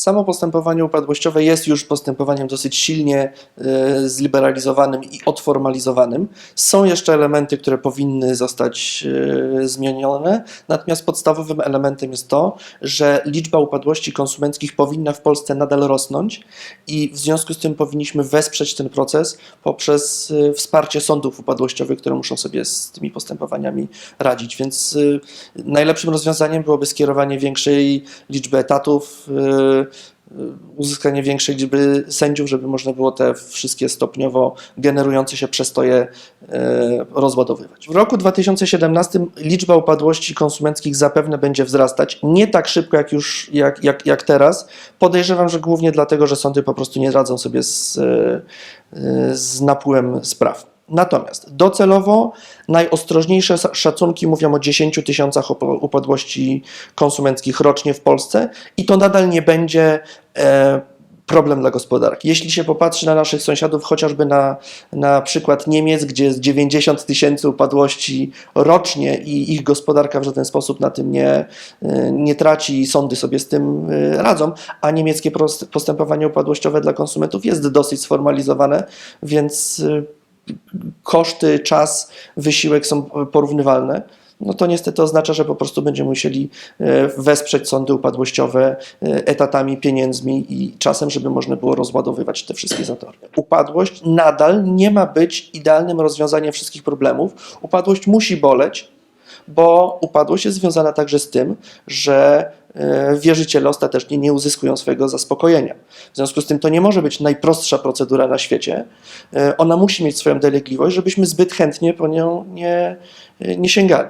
Samo postępowanie upadłościowe jest już postępowaniem dosyć silnie e, zliberalizowanym i odformalizowanym. Są jeszcze elementy, które powinny zostać e, zmienione, natomiast podstawowym elementem jest to, że liczba upadłości konsumenckich powinna w Polsce nadal rosnąć i w związku z tym powinniśmy wesprzeć ten proces poprzez e, wsparcie sądów upadłościowych, które muszą sobie z tymi postępowaniami radzić. Więc najlepszym rozwiązaniem byłoby skierowanie większej liczby etatów, uzyskanie większej liczby sędziów, żeby można było te wszystkie stopniowo generujące się przestoje e, rozładowywać. W roku 2017 liczba upadłości konsumenckich zapewne będzie wzrastać. Nie tak szybko jak już jak, jak, jak teraz. Podejrzewam, że głównie dlatego, że sądy po prostu nie radzą sobie z, e, e, z napływem spraw. Natomiast docelowo najostrożniejsze szacunki mówią o 10 tysiącach upadłości konsumenckich rocznie w Polsce i to nadal nie będzie e, problem dla gospodarki. Jeśli się popatrzy na naszych sąsiadów, chociażby na, na przykład Niemiec, gdzie jest 90 tysięcy upadłości rocznie i ich gospodarka w żaden sposób na tym nie, e, nie traci i sądy sobie z tym e, radzą, a niemieckie postępowanie upadłościowe dla konsumentów jest dosyć sformalizowane, więc e, koszty, czas, wysiłek są porównywalne, no to niestety oznacza, że po prostu będziemy musieli e, wesprzeć sądy upadłościowe e, etatami, pieniędzmi i czasem, żeby można było rozładowywać te wszystkie zatory. Upadłość nadal nie ma być idealnym rozwiązaniem wszystkich problemów. Upadłość musi boleć, bo upadłość jest związana także z tym, że e, wierzyciele ostatecznie nie uzyskują swojego zaspokojenia. W związku z tym to nie może być najprostsza procedura na świecie. E, Ona musi mieć swoją dolegliwość, żebyśmy zbyt chętnie po nią nie, nie sięgali.